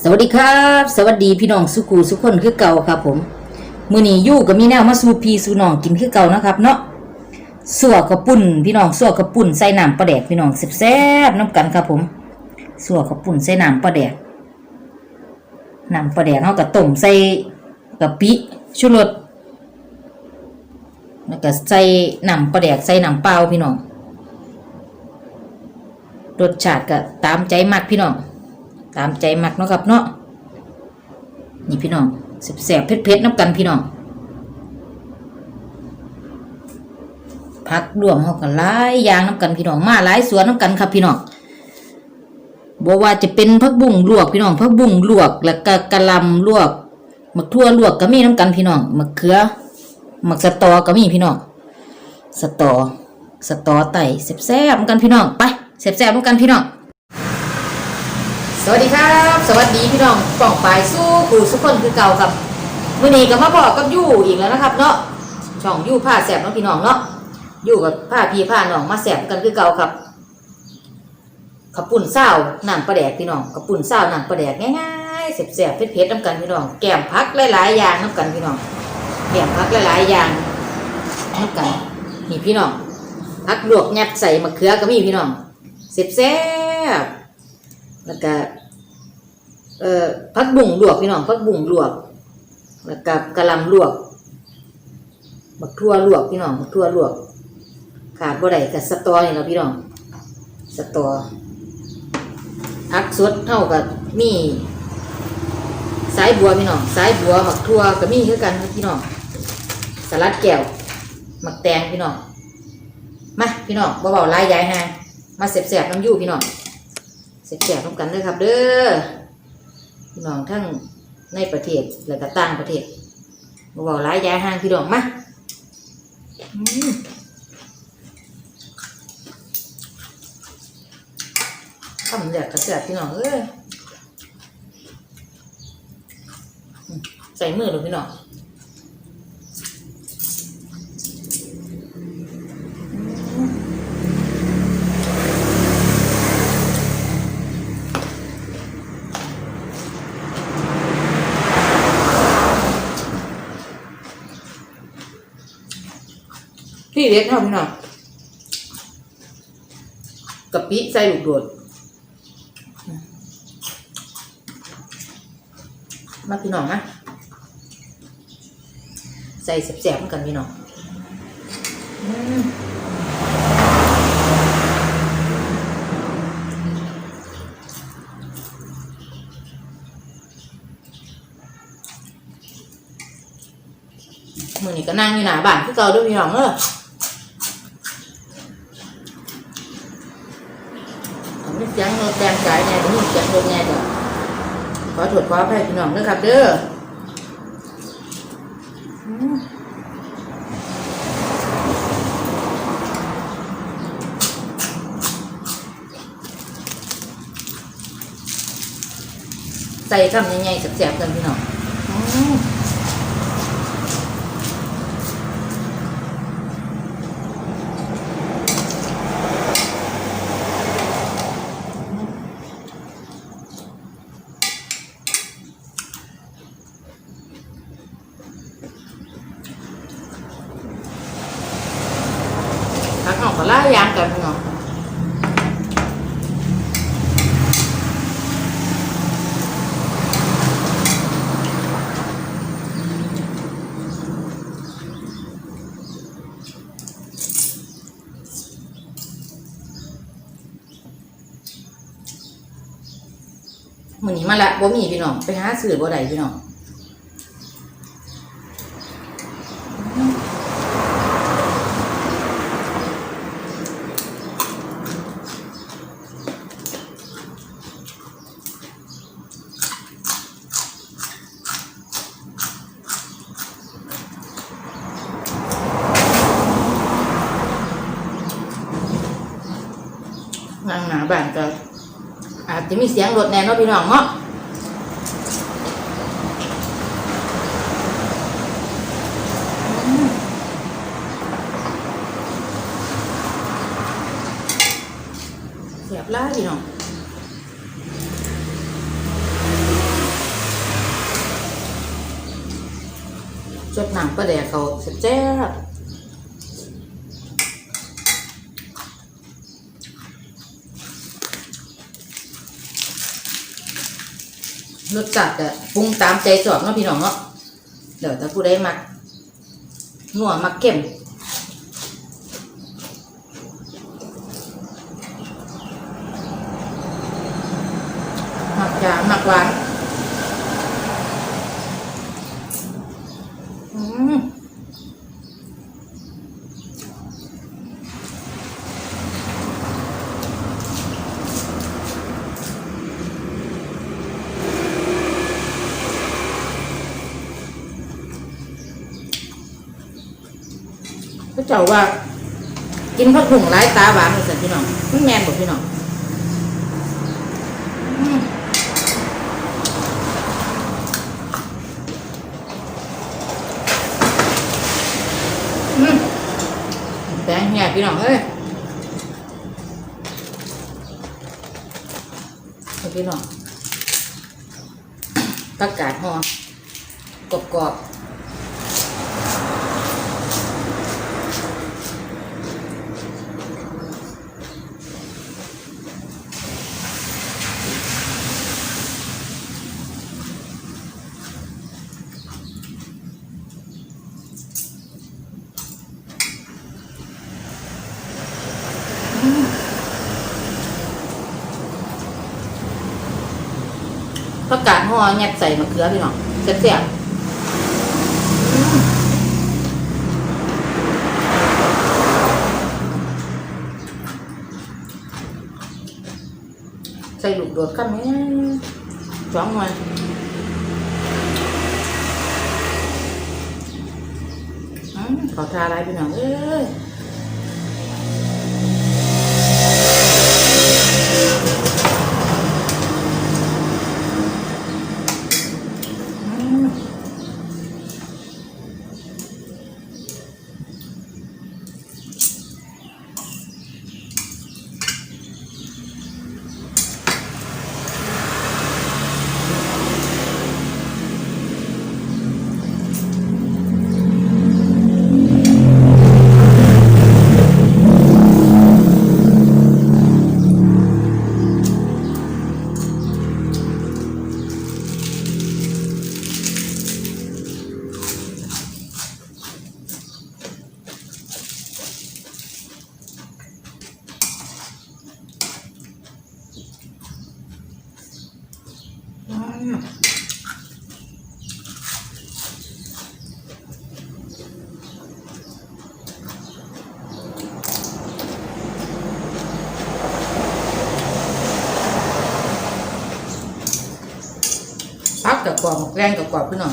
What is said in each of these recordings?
สวัสดีครับ สวัสดีพี่น้องสุกูสุคนคือเก่าครับ ผมมือนี้ยู่กับมีแนวมาสูพีสูน้องกินคือเก่านะครับ เนาะสัวกระปุ่นพี่น้องสัวกระปุ่นใส่น้ำปลาแดกพี่น้องแซ่บๆน้ำกันครับ ผมสัวกระปุ่นใส่น้ำปลาแดกน้ำปลาแดกเฮาก็ต้มใส่กะปิชูรสแล้วก็ใส่น้ำปลาแดกใส่น้ำเปล่าพี่น้องรสชาติก็ตามใจมักพี่น้อง ตามใจมักเนาะครับเนาะนี่พี่น้องแสบเผ็ดๆน้ำกันพี่น้องพักรวมเขากันหลายอย่างน้ำกันพี่น้องมาหลายสวนน้ำกันครับพี่น้องบอกว่าจะเป็นพักบุ้งลวกพี่น้องพักบุ้งลวก แล้วก็กะลำลวกมะทั่วลวกก็มีน้ำกันพี่น้องมะเขือมะสตอก็มีพี่น้องสตอสตอไต่แซ่บๆน้ำกันพี่น้องไปแซ่บๆน้ำกันพี่น้อง สวัสดีครับ สวัสดีพี่น้องป่องปลายสู้ครูสุกคนคือเก่าครับมื่อนี้ก็มาบอกกับยู่อีกแล้วนะครับ เนาะช่องยู่ผ้าแสบเนาะพี่น้องเนาะยู่กับผ้าพี่ผ้าน้องมาแสบกันคือเก่าครับขาวปุ่นเศร้าน้ำปลาแดกพี่น้องขาวปุ่นเศร้าน้ำปลาแดกง่ายๆแสบๆเผ็ดๆน้ำกันพี่น้อง แกมพักหลายๆอย่างน้ำกันพี่น้องแกมพักหลายๆอย่างน้ำกันนี่พี่น้องพักลวกยัดใส่มะเขือก็มีพี่น้องแซ่บๆ แล้วก็เอ่อพักบุ่งลวกพี่น้องพักบุ่งลวก แล้วก็กะลำลวกบักทั่วลวกพี่น้องบักทั่วลวก ขาดบ่ได้กับสตอนี่เนาะพี่น้องสตออักสดเท่ากับมีสายบัวพี่น้องสายบัวหมักทั่วก็มีคือกันพี่น้องสลัดแก้วหมักแตงพี่น้องมาพี่น้องบ่เบาๆหลายยายฮะมาเสียบๆน้ำยู่พี่น้อง เสียแก่ต้องกันเด้อครับ เด้อพี่น้องทั้งในประเทศและก็ต่างประเทศบ่เว้าหลายยายห่างพี่น้องมาอืมทำแดกกระเสียบพี่น้องเอ้ยใส่มือดูพี่น้อง พี่เล็กเนาพี่น้องกะปิใส่ลูกโดดมาพี่น้องนะใส่แสบๆเหมือนกันพี่น้องมือนี้ก็นั่งอยู่หน้าบ้านคือเก่าด้วยพี่น้องเออผมมีเสียงรถแดงใจเนี่ย ผมมีเสียงรถแน่เด้อขอโทษขออภัยพี่น้องนะครับเด้อใส่คำใหญ่ๆแสบๆกันพี่น้อง อืมผักอย่ายางกันเนาะมื้อนี้มาละบ่มีพี่น้องไปหาซื้อบ่ได้พี่น้อง เสียงรถแน่นอนพี่น้องเนาะเสียบล่าพี่น้องจดหนังประเดี๋ยวเขาเสียบ รสจัดอะปรุงตามใจชอบเนาะพี่น้องเนาะเดี๋ยวถ้าผู้ใดมักนัวมักเข็มมักจางมักหวานอืม เจ้าว่า กินผักบุ้งหลายตาหวานเลยสิพี่น้องมันแมนบอกพี่น้องแตงแหบพี่น้องเอ้ยเอาพี่น้องประกาศหอกรอบๆ ผักกาดห่อแงบใส่มะเขือพี่น้องแซ่บๆใส่ลูกโดดกันไหมสองวันอืมขอทาอะไรพี่น้องเอ้ย กกับกรอบแรงกับกรอบพี่น้อง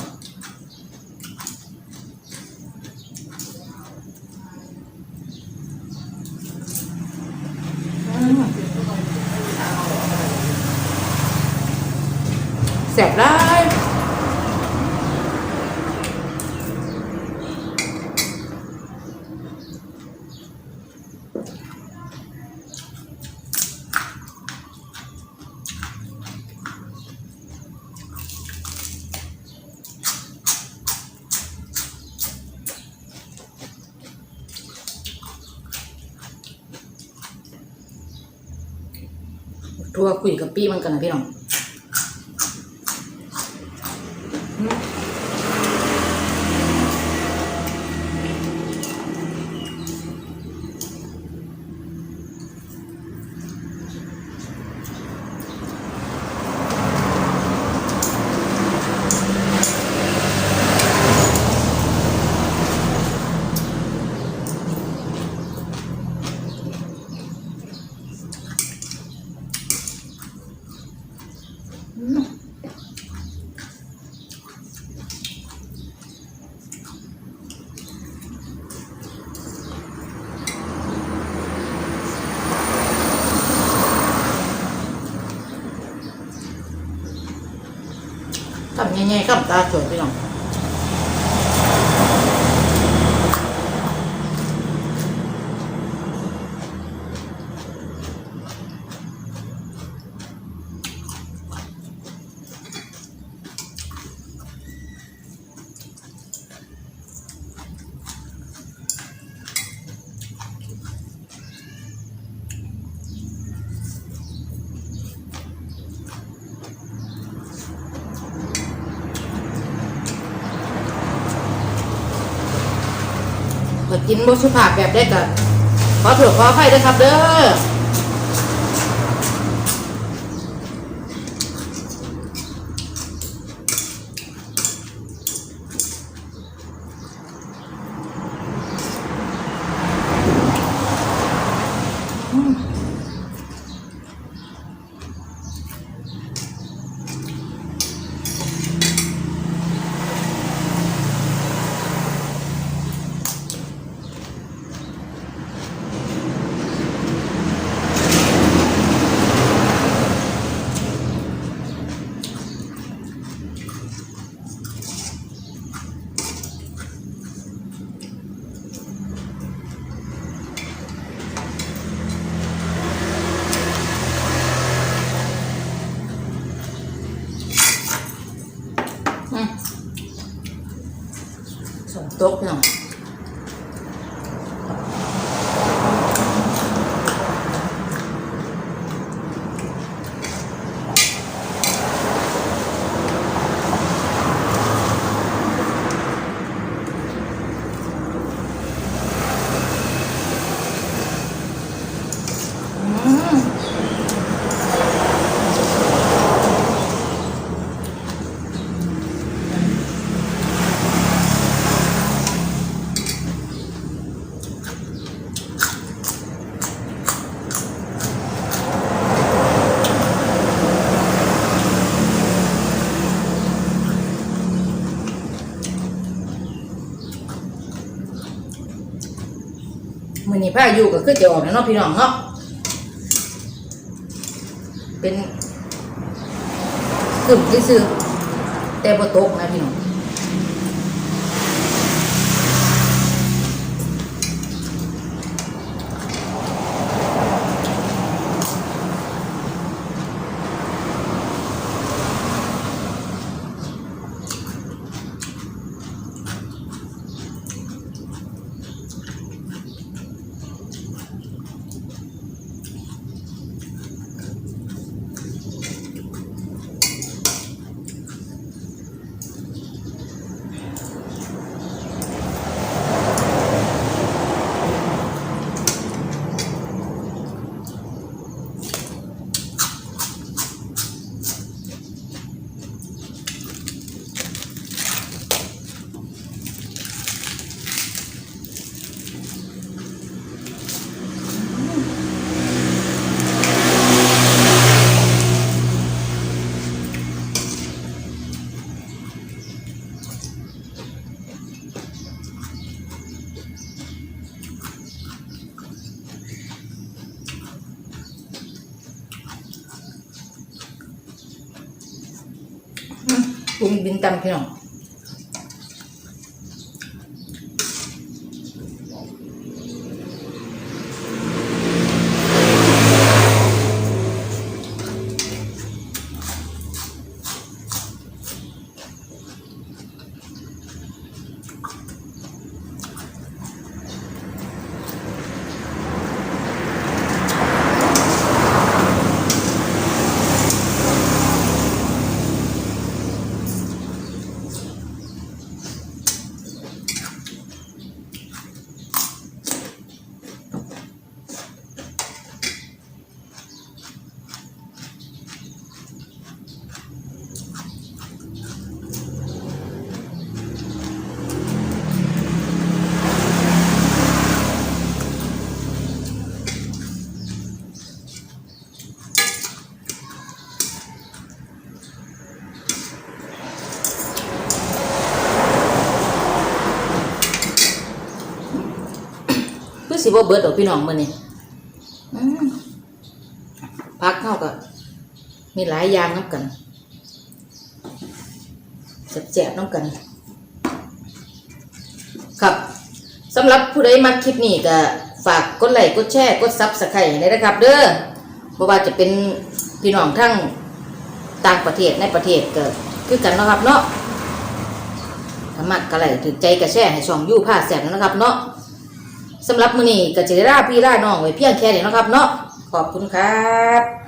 อืมแสบร้าย ทัวคุยกับปี้มันกันนะพี่น้อง ง่ายๆกับตาสวยพี่น้อง กินบสุภาพแบบได้กันขอโทษขออภัยด้วยครับเด้อ ถ้าอยู่ก็คือจะออกแล้วเนาะพี่น้องเนาะเป็นกึ่มซื่อแต่บ่ตกนะพี่น้อง ปรุงบินตำพี่น้อง สิบ่เบิดดอกพี่น้องมื้อนี้พักเข้าก็มีหลายอย่างน้ำกันแซ่บๆน้ำกัน ครับสำหรับผู้ใดมาคลิปนี้ก็ฝากกดไลค์กดแชร์กดซับสไครต์เลยนะครับ เด้อบ่ว่าจะเป็นพี่น้องทั้งต่างประเทศในประเทศก็คือกันนะครับเนาะถ้ามักก็ไลถึงใจก็แชร์ให้ช่องยู่ผ้าแสบนะครับเนาะ สำหรับมื้อนี้ก็จะได้ลาพี่ลาน้องไว้เพียงแค่นี้นะครับเนาะขอบคุณครับ